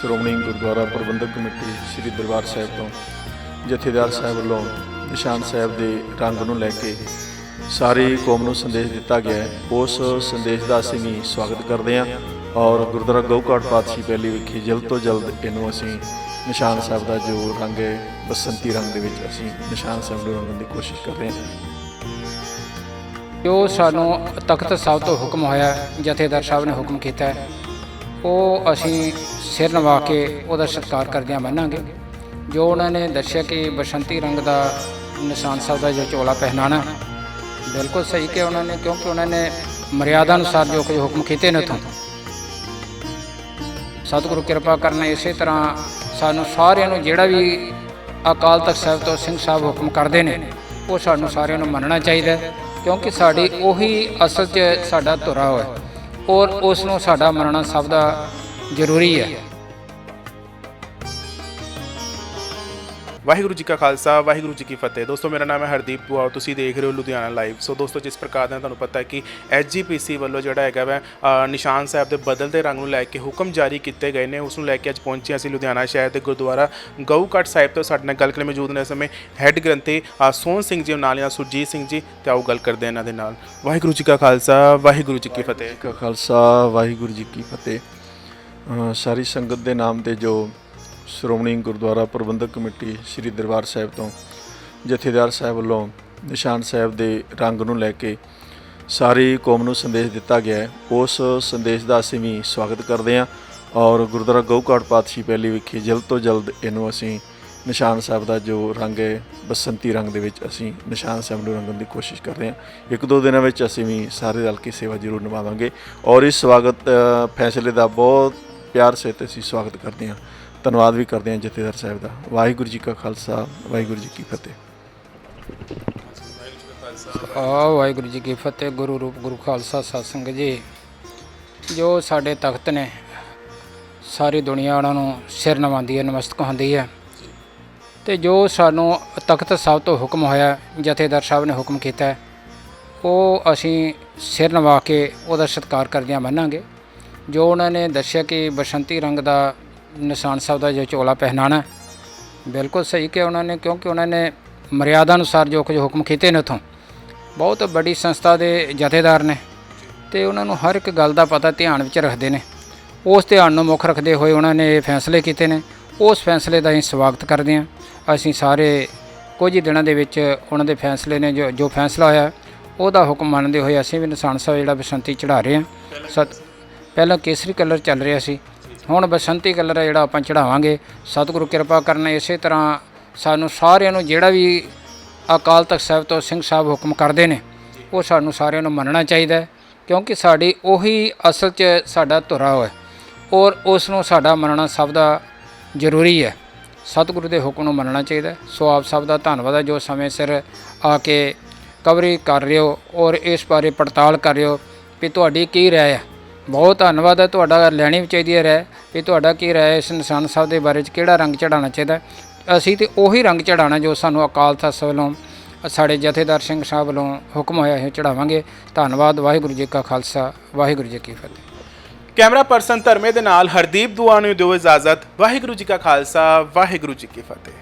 ਸ਼੍ਰੋਮਣੀ ਗੁਰਦੁਆਰਾ ਪ੍ਰਬੰਧਕ committee Sri Darbar Sahib ਤੋਂ ਜਥੇਦਾਰ ਸਾਹਿਬ ਵੱਲੋਂ ਨਿਸ਼ਾਨ ਸਾਹਿਬ ਦੇ ਰੰਗ ਨੂੰ ਲੈ ਕੇ ਸਾਰੀ ਕੌਮ ਨੂੰ ਸੰਦੇਸ਼ ਦਿੱਤਾ ਗਿਆ ਹੈ। ਉਸ ਸੰਦੇਸ਼ ਦਾ ਅਸੀਂ ਵੀ ਸਵਾਗਤ ਕਰਦੇ ਹਾਂ ਔਰ ਗੁਰਦੁਆਰਾ ਗਊਘਾਟ ਪਾਤਸ਼ਾਹੀ ਪਹਿਲੀ ਵਿਖੇ ਜਲਦ ਤੋਂ ਜਲਦ ਇਹਨੂੰ ਅਸੀਂ ਨਿਸ਼ਾਨ ਸਾਹਿਬ ਦਾ ਜੋ ਰੰਗ ਹੈ, ਬਸੰਤੀ ਰੰਗ ਦੇ ਵਿੱਚ ਅਸੀਂ ਨਿਸ਼ਾਨ ਸਾਹਿਬ ਨੂੰ ਰੰਗਣ ਦੀ ਕੋਸ਼ਿਸ਼ ਕਰ ਰਹੇ ਹਾਂ। ਜੋ ਸਾਨੂੰ ਤਖਤ ਸਾਹਿਬ ਤੋਂ ਹੁਕਮ ਹੋਇਆ, ਜਥੇਦਾਰ ਸਾਹਿਬ ਨੇ ਹੁਕਮ ਕੀਤਾ ਉਹ ਅਸੀਂ ਸਿਰ ਨਵਾ ਕੇ ਉਹਦਾ ਸਤਿਕਾਰ ਕਰਦਿਆਂ ਮੰਨਾਂਗੇ। ਜੋ ਉਹਨਾਂ ਨੇ ਦੱਸਿਆ ਕਿ ਬਸੰਤੀ ਰੰਗ ਦਾ ਨਿਸ਼ਾਨ ਸਾਹਿਬ ਦਾ ਜੋ ਚੋਲਾ ਪਹਿਨਾਣਾ, ਬਿਲਕੁਲ ਸਹੀ ਕਿ ਉਹਨਾਂ ਨੇ, ਕਿਉਂਕਿ ਉਹਨਾਂ ਨੇ ਮਰਿਆਦਾ ਅਨੁਸਾਰ ਜੋ ਕੁਝ ਹੁਕਮ ਕੀਤੇ ਨੇ ਉੱਥੋਂ। ਸਤਿਗੁਰੂ ਕਿਰਪਾ ਕਰਨ ਇਸੇ ਤਰ੍ਹਾਂ ਸਾਨੂੰ ਸਾਰਿਆਂ ਨੂੰ ਜਿਹੜਾ ਵੀ ਅਕਾਲ ਤਖਤ ਸਾਹਿਬ ਤੋਂ ਸਿੰਘ ਸਾਹਿਬ ਹੁਕਮ ਕਰਦੇ ਨੇ, ਉਹ ਸਾਨੂੰ ਸਾਰਿਆਂ ਨੂੰ ਮੰਨਣਾ ਚਾਹੀਦਾ ਕਿਉਂਕਿ ਸਾਡੀ ਉਹੀ ਅਸਲ 'ਚ ਸਾਡਾ ਧੁਰਾ ਹੋਇਆ। ਔਰ ਉਸ ਨੂੰ ਸਾਡਾ ਮੰਨਣਾ ਸਭ ਦਾ ਜ਼ਰੂਰੀ ਹੈ। ਵਾਹਿਗੁਰੂ ਜੀ ਕਾ ਖਾਲਸਾ ਵਾਹਿਗੁਰੂ ਜੀ ਕੀ ਫਤਿਹ। ਦੋਸਤੋ ਮੇਰਾ ਨਾਮ ਹੈ ਹਰਦੀਪ ਦੁਆ ਤੁਸੀਂ ਦੇਖ ਰਹੇ ਹੋ ਲੁਧਿਆਣਾ ਲਾਈਵ। ਸੋ ਦੋਸਤੋ ਜਿਸ ਪ੍ਰਕਾਰ ਦਾ ਤੁਹਾਨੂੰ ਪਤਾ ਹੈ ਕਿ ਐਸਜੀਪੀਸੀ ਵੱਲੋਂ ਜਿਹੜਾ ਹੈਗਾ ਵੈ ਨਿਸ਼ਾਨ ਸਾਹਿਬ ਦੇ ਬਦਲਦੇ ਰੰਗ ਨੂੰ ਲੈ ਕੇ ਹੁਕਮ ਜਾਰੀ ਕੀਤੇ ਗਏ ਨੇ। ਉਸ ਨੂੰ ਲੈ ਕੇ ਅੱਜ ਪਹੁੰਚੇ ਅਸੀਂ ਲੁਧਿਆਣਾ ਸ਼ਹਿਰ ਦੇ ਗੁਰਦੁਆਰਾ ਗਊਕਟ ਸਾਹਿਬ ਤੋਂ। ਸਾਡੇ ਨਾਲ ਗੱਲ ਕਰਨ ਮੌਜੂਦ ਨੇ ਇਸ ਸਮੇਂ ਹੈੱਡ ਗ੍ਰੰਥੀ ਸੋਹਣ ਸਿੰਘ ਜੀ ਨਾਲ ਜਾਂ ਸੁਰਜੀਤ ਸਿੰਘ ਜੀ ਤੇ ਆਓ ਗੱਲ ਕਰਦੇ ਇਹਨਾਂ ਦੇ ਨਾਲ। ਵਾਹਿਗੁਰੂ ਜੀ ਕਾ ਖਾਲਸਾ ਵਾਹਿਗੁਰੂ ਜੀ ਕੀ ਫਤਿਹ। ਕਾ ਖਾਲਸਾ ਵਾਹਿਗੁਰੂ ਜੀ ਕੀ ਫਤਿਹ। ਸਾਰੀ ਸੰਗਤ ਦੇ ਨਾਮ ਤੇ ਜੋ ਸ਼੍ਰੋਮਣੀ ਗੁਰਦੁਆਰਾ ਪ੍ਰਬੰਧਕ ਕਮੇਟੀ ਸ੍ਰੀ ਦਰਬਾਰ ਸਾਹਿਬ ਤੋਂ ਜਥੇਦਾਰ ਸਾਹਿਬ ਵੱਲੋਂ ਨਿਸ਼ਾਨ ਸਾਹਿਬ ਦੇ ਰੰਗ ਨੂੰ ਲੈ ਕੇ ਸਾਰੀ ਕੌਮ ਨੂੰ ਸੰਦੇਸ਼ ਦਿੱਤਾ ਗਿਆ ਹੈ। ਉਸ ਸੰਦੇਸ਼ ਦਾ ਅਸੀਂ ਵੀ ਸਵਾਗਤ ਕਰਦੇ ਹਾਂ ਔਰ ਗੁਰਦੁਆਰਾ ਗਊਕਾਟ ਪਾਤਸ਼ਾਹੀ ਪਹਿਲੀ ਵਿਖੇ ਜਲਦ ਤੋਂ ਜਲਦ ਇਹਨੂੰ ਅਸੀਂ ਨਿਸ਼ਾਨ ਸਾਹਿਬ ਦਾ ਜੋ ਰੰਗ ਹੈ, ਬਸੰਤੀ ਰੰਗ ਦੇ ਵਿੱਚ ਅਸੀਂ ਨਿਸ਼ਾਨ ਸਾਹਿਬ ਨੂੰ ਰੰਗਣ ਦੀ ਕੋਸ਼ਿਸ਼ ਕਰ ਰਹੇ ਹਾਂ। ਇੱਕ ਦੋ ਦਿਨਾਂ ਵਿੱਚ ਅਸੀਂ ਵੀ ਸਾਰੇ ਰਲ ਕੇ ਸੇਵਾ ਜ਼ਰੂਰ ਨਿਭਾਵਾਂਗੇ ਔਰ ਇਸ ਸਵਾਗਤ ਫੈਸਲੇ ਦਾ ਬਹੁਤ ਪਿਆਰ ਸਹਿਤ ਅਸੀਂ ਸਵਾਗਤ ਕਰਦੇ ਹਾਂ। ਧੰਨਵਾਦ ਵੀ ਕਰਦੇ ਹਾਂ ਜਥੇਦਾਰ ਸਾਹਿਬ ਦਾ। ਵਾਹਿਗੁਰੂ ਜੀ ਕਾ ਖਾਲਸਾ, ਵਾਹਿਗੁਰੂ ਜੀ ਕੀ ਫਤਿਹ। ਆ ਵਾਹਿਗੁਰੂ ਜੀ ਕੀ ਫਤਿਹ, ਗੁਰੂ ਰੂਪ, ਗੁਰੂ ਖਾਲਸਾ ਸਤਸੰਗ ਜੀ। ਜੋ ਸਾਡੇ ਤਖਤ ਨੇ, ਸਾਰੀ ਦੁਨੀਆ ਉਹਨਾਂ ਨੂੰ ਸਿਰ ਨਵਾਉਂਦੀ ਹੈ ਨਮਸਤਕ ਹੁੰਦੀ ਹੈ। ਤੇ ਜੋ ਸਾਨੂੰ ਤਖਤ ਸਾਹਿਬ ਤੋਂ ਹੁਕਮ ਹੋਇਆ, ਜਥੇਦਾਰ ਸਾਹਿਬ ਨੇ ਹੁਕਮ ਕੀਤਾ, ਉਹ ਅਸੀਂ ਸਿਰ ਨਵਾ ਕੇ ਉਹਦਾ ਸਤਿਕਾਰ ਕਰਦਿਆਂ ਮੰਨਾਂਗੇ। ਜੋ ਉਹਨਾਂ ਨੇ ਦੱਸਿਆ ਕਿ ਬਸੰਤੀ ਰੰਗ ਦਾ ਨਿਸ਼ਾਨ ਸਾਹਿਬ ਦਾ ਜੋ ਚੋਲਾ ਪਹਿਨਾਣਾ ਬਿਲਕੁਲ ਸਹੀ ਕਿ ਉਹਨਾਂ ਨੇ, ਕਿਉਂਕਿ ਉਹਨਾਂ ਨੇ ਮਰਿਆਦਾ ਅਨੁਸਾਰ ਜੋ ਕੁਝ ਹੁਕਮ ਕੀਤੇ ਨੇ ਉੱਥੋਂ, ਬਹੁਤ ਵੱਡੀ ਸੰਸਥਾ ਦੇ ਜਥੇਦਾਰ ਨੇ ਤੇ ਉਹਨਾਂ ਨੂੰ ਹਰ ਇੱਕ ਗੱਲ ਦਾ ਪਤਾ ਧਿਆਨ ਵਿੱਚ ਰੱਖਦੇ ਨੇ। ਉਸ ਧਿਆਨ ਨੂੰ ਮੁੱਖ ਰੱਖਦੇ ਹੋਏ ਉਹਨਾਂ ਨੇ ਇਹ ਫੈਸਲੇ ਕੀਤੇ ਨੇ। ਉਸ ਫੈਸਲੇ ਦਾ ਅਸੀਂ ਸਵਾਗਤ ਕਰਦੇ ਹਾਂ। ਅਸੀਂ ਸਾਰੇ ਕੁਝ ਹੀ ਦਿਨਾਂ ਦੇ ਵਿੱਚ ਉਹਨਾਂ ਦੇ ਫੈਸਲੇ ਨੇ ਜੋ ਜੋ ਫੈਸਲਾ ਹੋਇਆ, ਉਹਦਾ ਹੁਕਮ ਮੰਨਦੇ ਹੋਏ ਅਸੀਂ ਵੀ ਨਿਸ਼ਾਨ ਸਾਹਿਬ ਜਿਹੜਾ ਬਸੰਤੀ ਚੜਾ ਰਹੇ ਹਾਂ। ਸਤ ਪਹਿਲਾਂ ਕੇਸਰੀ ਕਲਰ ਚੱਲ ਰਿਹਾ ਸੀ। ਹੁਣ ਬਸੰਤੀ ਕਲਰ ਹੈ ਜਿਹੜਾ ਆਪਾਂ ਚੜਾਵਾਂਗੇ ਸਤਿਗੁਰੂ ਕਿਰਪਾ ਕਰਨ ਇਸੇ ਤਰ੍ਹਾਂ ਸਾਨੂੰ ਸਾਰਿਆਂ ਨੂੰ ਜਿਹੜਾ ਵੀ ਅਕਾਲ ਤਖਤ ਸਾਹਿਬ ਤੋਂ ਸਿੰਘ ਸਾਹਿਬ ਹੁਕਮ ਕਰਦੇ ਨੇ, ਉਹ ਸਾਨੂੰ ਸਾਰਿਆਂ ਨੂੰ ਮੰਨਣਾ ਚਾਹੀਦਾ ਕਿਉਂਕਿ ਸਾਡੀ ਉਹੀ ਅਸਲ 'ਚ ਸਾਡਾ ਧੁਰਾ ਹੋਇਆ ਔਰ ਉਸ ਨੂੰ ਸਾਡਾ ਮੰਨਣਾ ਸਭ ਦਾ ਜ਼ਰੂਰੀ ਹੈ। ਸਤਿਗੁਰੂ ਦੇ ਹੁਕਮ ਨੂੰ ਮੰਨਣਾ ਚਾਹੀਦਾ ਸੋ ਆਪ ਸਭ ਦਾ ਧੰਨਵਾਦ ਹੈ ਜੋ ਸਮੇਂ ਸਿਰ ਆ ਕੇ ਕਵਰੀ ਕਰ ਰਹੇ ਹੋ ਔਰ ਇਸ ਬਾਰੇ ਪੜਤਾਲ ਕਰ ਰਹੇ ਹੋ ਵੀ ਤੁਹਾਡੀ ਕੀ ਰਾਏ ਹੈ। ਬਹੁਤ ਧੰਨਵਾਦ ਹੈ, ਤੁਹਾਡਾ ਲੈਣੀ ਵੀ ਚਾਹੀਦੀ ਹੈ ਰਾਏ, ਵੀ ਤੁਹਾਡਾ ਕੀ ਰਾਏ ਇਸ ਨਿਸ਼ਾਨ ਸਾਹਿਬ ਦੇ ਬਾਰੇ 'ਚ, ਕਿਹੜਾ ਰੰਗ ਚੜਾਉਣਾ ਚਾਹੀਦਾ ਅਸੀਂ ਤੇ ਉਹੀ ਰੰਗ ਚੜਾਉਣਾ ਜੋ ਸਾਨੂੰ ਅਕਾਲ ਤਖਤ ਵੱਲੋਂ, ਸਾਡੇ ਜਥੇਦਾਰ ਸਿੰਘ ਸਾਹਿਬ ਵੱਲੋਂ ਹੁਕਮ ਹੋਇਆ ਹੈ ਚੜਾਵਾਂਗੇ ਧੰਨਵਾਦ, ਵਾਹਿਗੁਰੂ ਜੀ ਕਾ ਖਾਲਸਾ, ਵਾਹਿਗੁਰੂ ਜੀ ਕੀ ਫਤਿਹ। ਕੈਮਰਾ ਪਰਸਨ ਧਰਮੇ ਦੇ ਨਾਲ ਹਰਦੀਪ ਦੁਆ ਨੂੰ ਦਿਓ ਇਜਾਜ਼ਤ, ਵਾਹਿਗੁਰੂ ਜੀ ਕਾ ਖਾਲਸਾ, ਵਾਹਿਗੁਰੂ ਜੀ ਕੀ ਫਤਿਹ।